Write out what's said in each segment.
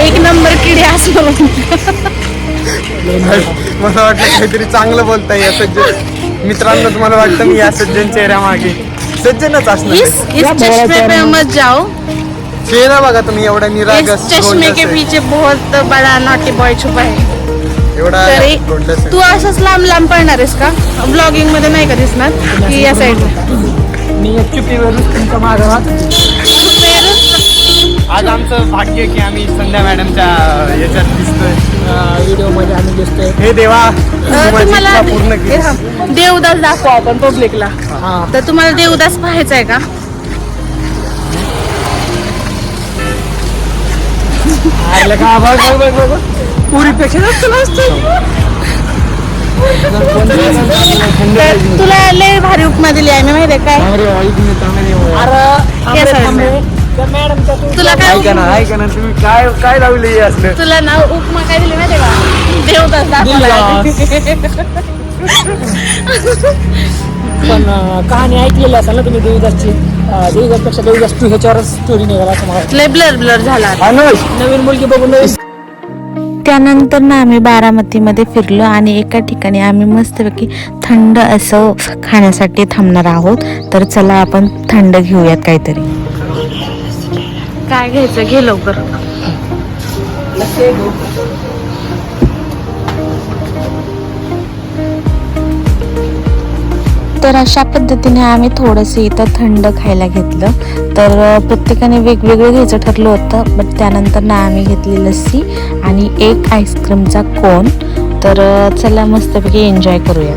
एक नंबर किडे असं मला वाटलं काहीतरी चांगलं बोलताय या सज्जन. मित्रांनो तुम्हाला वाटतं मी या सज्जन चेहऱ्या मागे सज्जनच असणार इस इस चश्मे पे मत जाओ. चेहरा बघा तुम्ही एवढा निरागस चश्मे गोंडस के. पीछे बहुत बड़ा नॉटी बॉय छुपा है. एवढा. तू असंच लांब लांब पळणार आहेस का? ब्लॉगिंगमध्ये नाही का दिसणार? की या साईडला मी एक चुपीवरून तुमच्या मागं राहतो. आज आमचं भाग्य की आम्ही संध्या मॅडमच्या याच्यात दिसतोय. आम्ही हे देवा तुम्हाला पूर्ण. देवदास दाखव आपण पब्लिकला तर तुम्हाला देवदास पाहायचा आहे का. पुरीपेक्षा जास्त नसतं तर तुला लय भारी उपमा दिली आहे मी माहिती आहे काय अरे तुला काय ऐका ना ऐका ना तुम्ही काय काय लावले हे असलं? तुला ना उपमा काय दिली माहिती का? देवदास दाखवला. पण कहाणी ऐकलेली असेल ना तुम्ही देवीदासची? देवीदासपेक्षा देवीदास टू ह्याच्यावरच स्टोरी निघाला असं मला लय ब्लर ब्लर झाला अनुज नवीन मुलगी बघून नवीन त्यानंतर ना आम्ही बारामतीमध्ये फिरलो आणि एका ठिकाणी आम्ही मस्तपैकी थंड असं खाण्यासाठी थांबणार आहोत. तर चला आपण थंड घेऊयात काहीतरी. काय घ्यायचं? घे लवकर. तर अशा पद्धतीने आम्ही थोडंसं इथं थंड खायला घेतलं. तर प्रत्येकाने वेगवेगळं घ्यायचं ठरलं होतं बट त्यानंतर ना आम्ही घेतली लस्सी आणि एक आईस्क्रीमचा कोन. तर चला मस्तपैकी एन्जॉय करूया.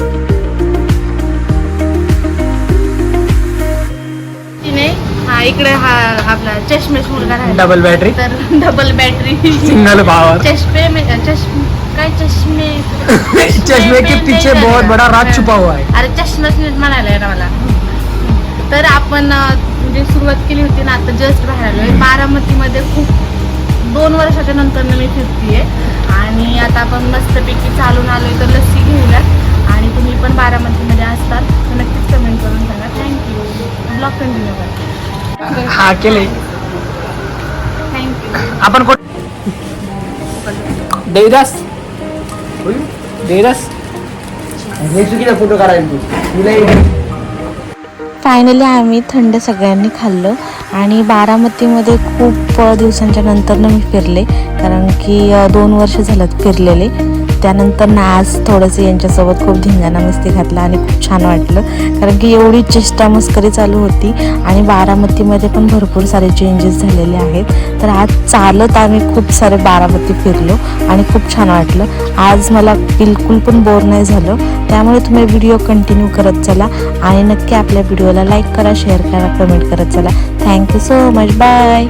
इकडे हा आपला चष्मेश मुलगा राहिला डबल बॅटरी तर डबल बॅटरी सिंगल पावर चष्मे में चष्मे काय चष्मे? चश्मे के पीछे बहुत बड़ा राज छुपा हुआ है. अरे चष्माच म्हणायला आहे ना मला. तर आपण अं, म्हणजे सुरुवात केली होती ना आता जस्ट बाहेर आलोय. बारामतीमध्ये खूप दोन वर्षाच्या नंतर मी फिरतीये. आणि आता आपण मस्तपैकी चालून आलोय तर लस्सी घेऊयात आणि तुम्ही पण बारामतीमध्ये असतात तर नक्कीच कमेंट करून सांगा. थँक्यू ब्लॉग कंटिन्यू करा. हा केले थँक्यू आपण कोण? देवीदास. देवीदास. हे चुकीचा फोटो काढायला तू. तुला फायनली आम्ही थंड सगळ्यांनी खाल्लं आणि बारामतीमध्ये खूप दिवसांच्या नंतर मी फिरले कारण की दोन वर्ष झालं फिरलेले. त्यानंतर ना आज थोडंसं यांच्यासोबत खूप धिंगाणा मस्ती घातला आणि खूप छान वाटलं. कारण की एवढी चेष्टा मस्करी चालू होती आणि बारामतीमध्ये पण भरपूर सारे चेंजेस झालेले आहेत. तर आज चालत आम्ही खूप सारे बारामती फिरलो आणि खूप छान वाटलं. आज मला बिलकुल पण बोर नाही झालं. त्यामुळे तुम्ही व्हिडिओ कंटिन्यू करत चला आणि नक्की आपल्या व्हिडिओला लाईक करा शेअर करा कमेंट करत चला. Thank you so much bye